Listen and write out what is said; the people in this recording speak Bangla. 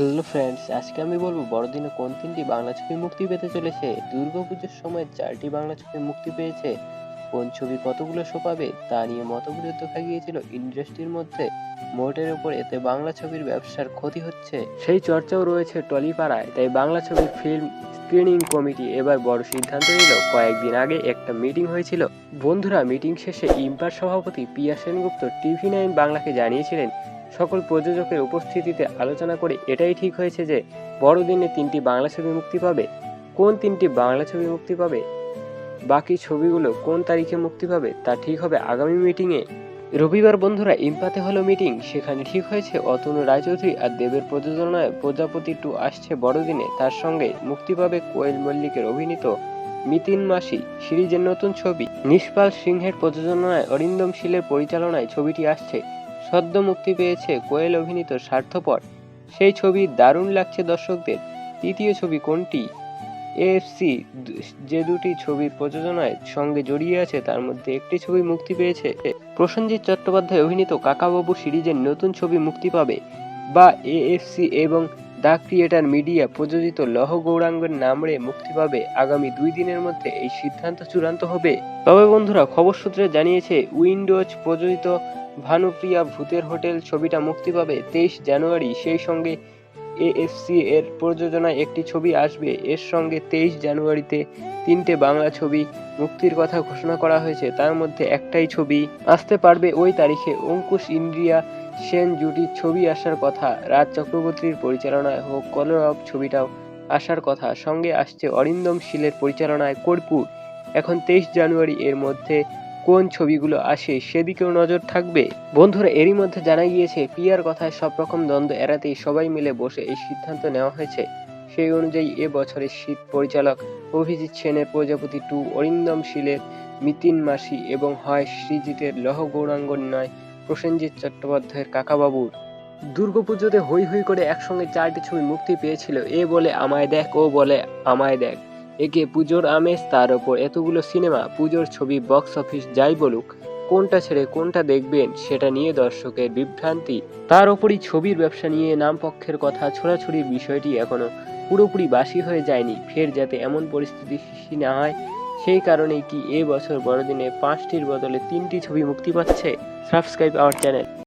হ্যালো ফ্রেন্ডস, আজকে আমি বলব বড়দিনে কোন তিনটি বাংলা ছবি মুক্তি পেতে চলেছে? দুর্গাপুজোর সময় চারটি বাংলা ছবি মুক্তি পেয়েছে। কোন ছবি কতগুলো শো পাবে তা নিয়ে মতবিরোধ দেখা গিয়েছিল ইন্ডাস্ট্রির মধ্যে। মোটের উপর এতে বাংলা ছবির ব্যবসার ক্ষতি হচ্ছে। সেই চর্চাও রয়েছে টলিপাড়ায়, তাই বাংলা ছবির ফিল্ম স্ক্রিনিং কমিটি এবার বড় সিদ্ধান্ত নিল। কয়েকদিন আগে একটা মিটিং হয়েছিল। বন্ধুরা, মিটিং শেষে ইম্পার সভাপতি পিয়া সেনগুপ্ত টিভি নাইন বাংলাকে জানিয়েছিলেন সকল প্রযোজকের উপস্থিতিতে আলোচনা করে এটাই ঠিক হয়েছে যে বড়দিনে তিনটি বাংলা ছবি মুক্তি পাবে। কোন তিনটি বাংলা ছবি মুক্তি পাবে? বাকি ছবিগুলো কোন তারিখে মুক্তি পাবে তা ঠিক হবে আগামী মিটিংয়ে। রবিবার বন্ধুরা ইম্পাতে হলো মিটিং, সেখানে ঠিক হয়েছে অতনু রায়চৌধুরী আর দেবের প্রযোজনায় প্রজাপতি টু আসছে বড়দিনে। তার সঙ্গে মুক্তি পাবে কোয়েল মল্লিকের অভিনীত মিতিন মাসি সিরিজের নতুন ছবি। নিষ্পাল সিংহের প্রযোজনায় অরিন্দম শীলের পরিচালনায় ছবিটি আসছে। সদ্য মুক্তি পেয়েছে কোয়েল অভিনীত স্বার্থপর। সেই ছবি দারুণ লাগছে দর্শকদের। তৃতীয় ছবি কোনটি? এএফসি, যে দুটি ছবির প্রযোজনায় সঙ্গে জড়িয়ে আছে, তার মধ্যে একটি ছবি মুক্তি পেয়েছে। প্রসেনজিৎ চট্টোপাধ্যায় অভিনীত কাকাবাবু সিরিজের নতুন ছবি মুক্তি পাবে, বা এএফসি এবং দ্য ক্রিয়েটার মিডিয়া প্রযোজিত লহ গৌরাঙ্গের নামরে মুক্তি পাবে আগামী দুই দিনের মধ্যে এই সিদ্ধান্ত চূড়ান্ত হবে। তবে বন্ধুরা, খবর সূত্রে জানিয়েছে, উইন্ডোজ প্রযোজিত ভানুপ্রিয়া ভূতের হোটেল ছবিটা মুক্তি পাবে তেইশ জানুয়ারি। সেই সঙ্গে এএফসি এর প্রযোজনায় একটি ছবি আসবে। এর সঙ্গে তেইশ জানুয়ারিতে তিনটে বাংলা ছবি মুক্তির কথা ঘোষণা করা হয়েছে। তার মধ্যে একটাই ছবি আসতে পারবে ওই তারিখে। অঙ্কুশ ইন্দ্রিয়া সেন জুটির ছবি আসার কথা, রাজ চক্রবর্তীর পরিচালনায় হোক, কলরব ছবিটাও আসার কথা। সঙ্গে আসছে অরিন্দম শীলের পরিচালনায় কর্পূর। এখন তেইশ জানুয়ারি এর মধ্যে কোন ছবিগুলো আসে সেদিকেও নজর থাকবে। বন্ধুরা, এরই মধ্যে জানা গিয়েছে, পিয়ার কথায় সব রকম দ্বন্দ্ব এড়াতেই সবাই মিলে বসে এই সিদ্ধান্ত নেওয়া হয়েছে। সেই অনুযায়ী এ বছরের শীত পরিচালক অভিজিৎ সেনের প্রজাপতি টু অরিন্দম শীলের মিতিন মাসি এবং হয় সৃজিতের লহ গৌরাঙ্গ নয় প্রসেনজিৎ চট্টোপাধ্যায়ের কাকাবাবুর। দুর্গাপুজোতে হই হই করে একসঙ্গে চারটি ছবি মুক্তি পেয়েছিল। এ বলে, আমায় দেখ, ও বলে, আমায় দেখ। একে পুজোর আমেজ তার ওপর এতগুলো সিনেমা, পুজোর ছবি বক্স অফিস যাই বলুক, কোনটা ছেড়ে কোনটা দেখবেন সেটা নিয়ে দর্শকের বিভ্রান্তি। তার ওপরই ছবির ব্যবসা নিয়ে নাম পক্ষের কথা, ছোড়াছুড়ির বিষয়টি এখনও পুরোপুরি বাসি হয়ে যায়নি। ফের যাতে এমন পরিস্থিতি সৃষ্টি না হয়, সেই কারণেই কি এ বছর বড়দিনে পাঁচটির বদলে তিনটি ছবি মুক্তি পাচ্ছে? Subscribe our channel.